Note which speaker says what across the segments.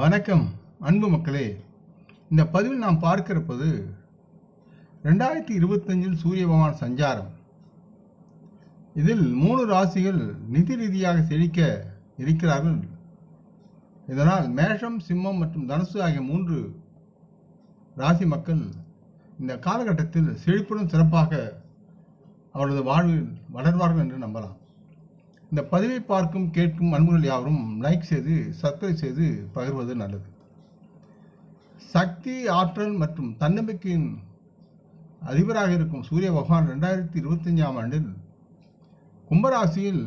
Speaker 1: வணக்கம் அன்பு மக்களே. இந்த பதிவில் நாம் பார்க்கிறப்பது ரெண்டாயிரத்தி இருபத்தஞ்சில் சூரிய பகவான் சஞ்சாரம். இதில் மூணு ராசிகள் நிதி ரீதியாக செழிக்க இருக்கிறார்கள். இதனால் மேஷம் சிம்மம் மற்றும் தனுசு ஆகிய மூன்று ராசி மக்கள் இந்த காலகட்டத்தில் செழிப்புடன் சிறப்பாக அவரது வாழ்வில் வளர்வார்கள் என்று நம்பலாம். இந்த பதிவை பார்க்கும் கேட்கும் அன்புகள் யாவரும் லைக் செய்து சப்ஸ்கிரைப் செய்து பகிர்வது நல்லது. சக்தி ஆற்றல் மற்றும் தன்னம்பிக்கையின் அதிபராக இருக்கும் சூரிய பகவான் ரெண்டாயிரத்தி இருபத்தஞ்சாம் ஆண்டில் கும்பராசியில்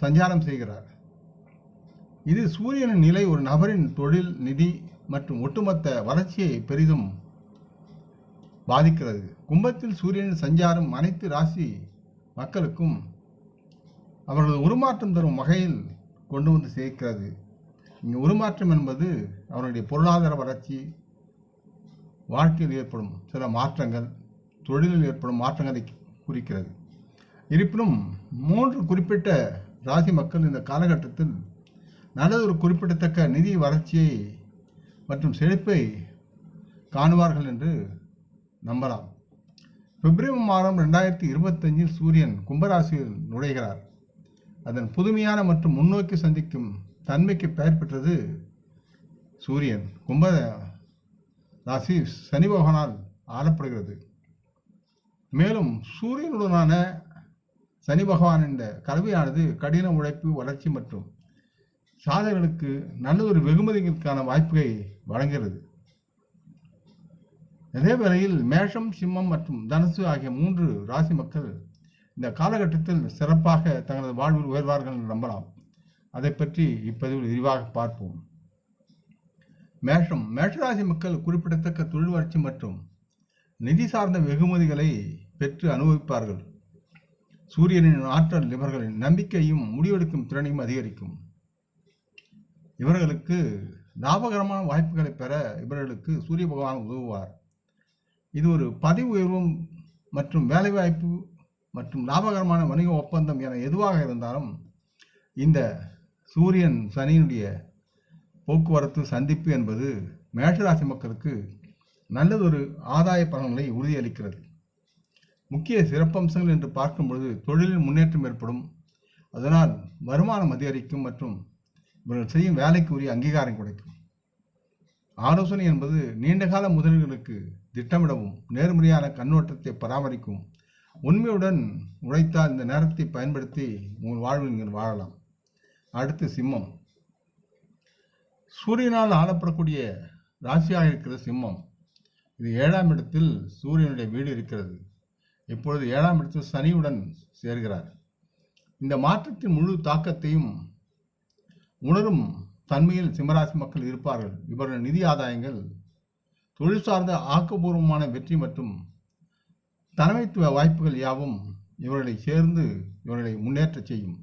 Speaker 1: சஞ்சாரம் செய்கிறார். இது சூரியனின் நிலை ஒரு நபரின் தொழில் நிதி மற்றும் ஒட்டுமொத்த வளர்ச்சியை பெரிதும் பாதிக்கிறது. கும்பத்தில் சூரியனின் சஞ்சாரம் அனைத்து ராசி மக்களுக்கும் அவர்களது உருமாற்றம் தரும் வகையில் கொண்டு வந்து சேர்க்கிறது. இங்கே உருமாற்றம் என்பது அவருடைய பொருளாதார வளர்ச்சி வாழ்க்கையில் ஏற்படும் சில மாற்றங்கள் தொழிலில் ஏற்படும் மாற்றங்களை குறிக்கிறது. இருப்பினும் மூன்று குறிப்பிட்ட ராசி மக்கள் இந்த காலகட்டத்தில் நல்லது ஒரு குறிப்பிடத்தக்க நிதி வளர்ச்சியை மற்றும் செழிப்பை காணுவார்கள் என்று நம்பலாம். பிப்ரவரி மாதம் ரெண்டாயிரத்தி இருபத்தஞ்சில் சூரியன் கும்பராசியில் நுழைகிறார். அதன் புதுமையான மற்றும் முன்னோக்கி சந்திக்கும் தன்மைக்கு பெயர் பெற்றது சூரியன். கும்ப ராசி சனி பகவானால் ஆளப்படுகிறது. மேலும் சூரியனுடனான சனி பகவான் என்ற கலவையானது கடின உழைப்பு வளர்ச்சி மற்றும் சாதனைகளுக்கு நல்லதொரு வெகுமதிகளுக்கான வாய்ப்புகளை வழங்குகிறது. அதே வேளையில் மேஷம் சிம்மம் மற்றும் தனுசு ஆகிய மூன்று ராசி மக்கள் இந்த காலகட்டத்தில் சிறப்பாக தங்களது வாழ்வில் உயர்வார்கள் என்று நம்பலாம். அதை பற்றி இப்பதிவில் விரிவாக பார்ப்போம். மேஷம். மேஷராசி மக்கள் குறிப்பிடத்தக்க தொழில் வளர்ச்சி மற்றும் நிதி சார்ந்த வெகுமதிகளை பெற்று அனுபவிப்பார்கள். சூரியனின் ஆற்றல் இவர்களின் நம்பிக்கையும் முடிவெடுக்கும் திறனையும் அதிகரிக்கும். இவர்களுக்கு லாபகரமான வாய்ப்புகளை பெற இவர்களுக்கு சூரிய பகவான் உதவுவார். இது ஒரு பதவி உயர்வும் மற்றும் வேலைவாய்ப்பு மற்றும் லாபகரமான வணிக ஒப்பந்தம் என எதுவாக இருந்தாலும் இந்த சூரியன் சனியினுடைய போக்குவரத்து சந்திப்பு என்பது மேஷராசி மக்களுக்கு நல்லதொரு ஆதாய பலன்களை உறுதியளிக்கிறது. முக்கிய சிறப்பம்சங்கள் என்று பார்க்கும் பொழுது தொழிலில் முன்னேற்றம் ஏற்படும். அதனால் வருமானம் அதிகரிக்கும் மற்றும் இவர்கள் செய்யும் வேலைக்கு உரிய அங்கீகாரம் கிடைக்கும். ஆலோசனை என்பது நீண்டகால முதலீடுகளுக்கு திட்டமிடவும் நேர்முறையான கண்ணோட்டத்தை பராமரிக்கும் உண்மையுடன் உழைத்தால் இந்த நேரத்தை பயன்படுத்தி உங்கள் வாழ்வில் நீங்கள் வாழலாம். அடுத்து சிம்மம். சூரியனால் ஆளப்படக்கூடிய ராசியாக இருக்கிறது சிம்மம். இது ஏழாம் இடத்தில் சூரியனுடைய வீடு இருக்கிறது. இப்பொழுது ஏழாம் இடத்தில் சனியுடன் சேர்கிறார். இந்த மாற்றத்தின் முழு தாக்கத்தையும் உணரும் தன்மையில் சிம்மராசி மக்கள் இருப்பார்கள். இவர்கள் நிதி ஆதாயங்கள் தொழில் சார்ந்த ஆக்கப்பூர்வமான வெற்றி மற்றும் தலைமைத்துவ வாய்ப்புகள் யாவும் இவர்களை சேர்ந்து இவர்களை முன்னேற்ற செய்யும்.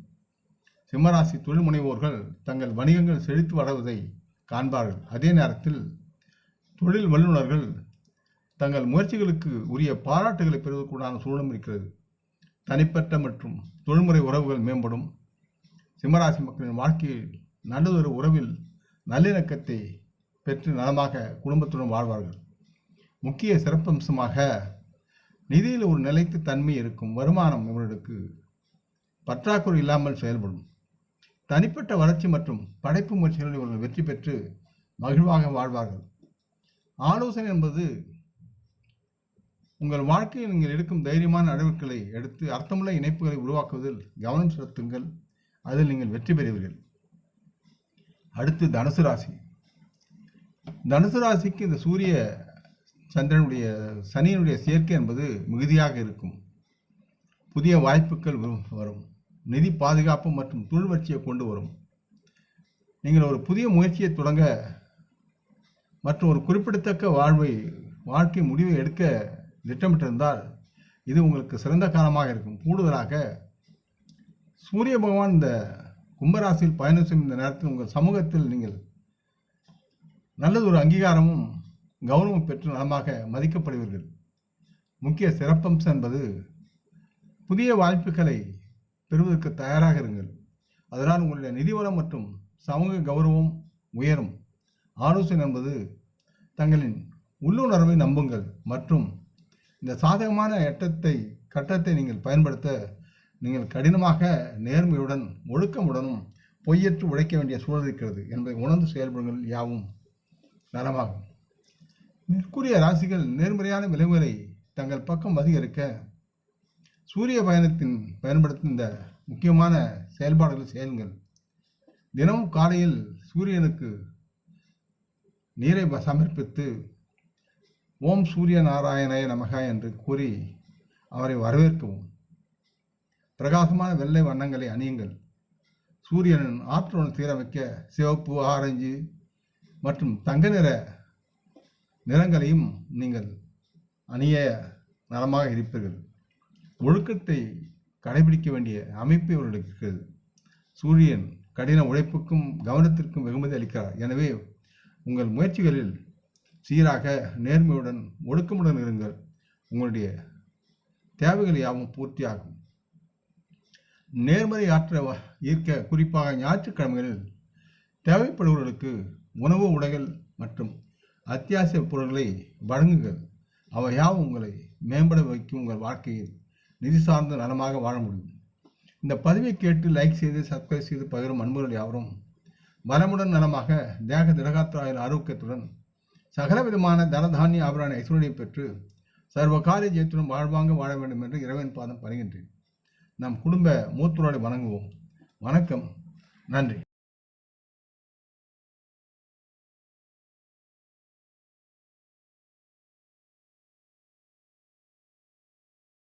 Speaker 1: சிம்மராசி தொழில் முனைவோர்கள் தங்கள் வணிகங்கள் செழித்து வளர்வதை காண்பார்கள். அதே நேரத்தில் தொழில் வல்லுநர்கள் தங்கள் முயற்சிகளுக்கு உரிய பாராட்டுகளை பெறுவதற்குண்டான சூழலும் இருக்கிறது. தனிப்பட்ட மற்றும் தொழில்முறை உறவுகள் மேம்படும். சிம்மராசி மக்களின் வாழ்க்கையில் நல்லதொரு உறவில் நல்லிணக்கத்தை பெற்று நலமாக குடும்பத்துடன் வாழ்வார்கள். முக்கிய சிறப்பம்சமாக நிதியில் ஒரு நிலைத்து தன்மை இருக்கும் வருமானம் இவர்களுக்கு பற்றாக்குறை இல்லாமல் செயல்படும். தனிப்பட்ட வளர்ச்சி மற்றும் படைப்பு முயற்சிகளில் இவர்கள் வெற்றி பெற்று மகிழ்வாக வாழ்வார்கள். ஆலோசனை என்பது உங்கள் வாழ்க்கையில் நீங்கள் எடுக்கும் தைரியமான நடவடிக்கைகளை எடுத்து அர்த்தமுள்ள இணைப்புகளை உருவாக்குவதில் கவனம் செலுத்துங்கள். அதில் நீங்கள் வெற்றி பெறுவீர்கள். அடுத்து தனுசு ராசி. தனுசு ராசிக்கு இந்த சூரிய சந்திரனுடைய சனியினுடைய சேர்க்கை என்பது மிகுதியாக இருக்கும். புதிய வாய்ப்புகள் வரும் வரும். நிதி பாதுகாப்பு மற்றும் தொழில் வளர்ச்சியை கொண்டு வரும். நீங்கள் ஒரு புதிய முயற்சியை தொடங்க மற்றும் ஒரு குறிப்பிடத்தக்க வாழ்வை வாழ்க்கை முடிவை எடுக்க திட்டமிட்டிருந்தால் இது உங்களுக்கு சிறந்த காலமாக இருக்கும். கூடுதலாக சூரிய பகவான் இந்த கும்பராசியில் பயணம் செய்யும் இந்த நேரத்தில் உங்கள் சமூகத்தில் நீங்கள் நல்லது ஒரு அங்கீகாரமும் கௌரவம் பெற்று நலமாக மதிக்கப்படுவீர்கள். முக்கிய சிறப்பம்சம் என்பது புதிய வாய்ப்புகளை பெறுவதற்கு தயாராக இருங்கள். அதனால் உங்களுடைய நிதிவளம் மற்றும் சமூக கௌரவம் உயரும். ஆலோசனை என்பது தங்களின் உள்ளுணர்வை நம்புங்கள் மற்றும் இந்த சாதகமான எட்டத்தை கட்டத்தை நீங்கள் பயன்படுத்த நீங்கள் கடினமாக நேர்மையுடன் ஒழுக்கமுடனும் பொய்யற்று உழைக்க வேண்டிய சூழல் இருக்கிறது என்பதை உணர்ந்து செயல்படுங்கள். யாவும் நலமாகும். மேற்கூறிய ராசிகள் நேர்மறையான விளைவுகளை தங்கள் பக்கம் அதிகரிக்க சூரிய பயணத்தின் பயன்படுத்தும் இந்த முக்கியமான செயல்பாடுகளை செய்யுங்கள் தினமும் காலையில் சூரியனுக்கு நீரை சமர்ப்பித்து ஓம் சூரிய நாராயணய நமக என்று கூறி அவரை வரவேற்கவும். பிரகாசமான வெள்ளை வண்ணங்களை அணியுங்கள். சூரியனின் ஆற்றலுடன் சீரமைக்க சிவப்பு ஆரஞ்சு மற்றும் தங்க நிற நிறங்களையும் நீங்கள் அணிய நலமாக இருப்பீர்கள். ஒழுக்கத்தை கடைபிடிக்க வேண்டிய அமைப்பு இவர்களுக்கு இருக்கிறது. சூரியன் கடின உழைப்புக்கும் கவனத்திற்கும் வெகுமதி அளிக்கிறார். எனவே உங்கள் முயற்சிகளில் சீராக நேர்மையுடன் ஒழுக்கமுடன் இருங்கள். உங்களுடைய தேவைகள் யாவும் பூர்த்தியாகும். நேர்மறை ஆற்ற வ- ஈர்க்க குறிப்பாக ஞாயிற்றுக்கிழமைகளில் தேவைப்படுபவர்களுக்கு உணவு உடைகள் மற்றும் அத்தியாவசிய பொருட்களை வழங்குங்கள் அவை யாவும் உங்களை மேம்பட வைக்கும் உங்கள் வாழ்க்கையில் நிதி சார்ந்த நலமாக வாழ முடியும். இந்த பதிவை கேட்டு லைக் செய்து சப்ஸ்கிரைப் செய்து பகிரும் அன்பர்கள் யாவரும் வளமுடன் நலமாக தேக திடகாத்திராயில் ஆரோக்கியத்துடன் சகல விதமான தனதானிய ஆபரான ஐஸ்வர்யை பெற்று சர்வ காரிய ஜெயத்துடன் வாழ்வாங்க வாழ வேண்டும் என்று இறைவன் பாதம் பணிகின்றேன். நம் குடும்ப மூத்தோரை வணங்குவோம். வணக்கம். நன்றி.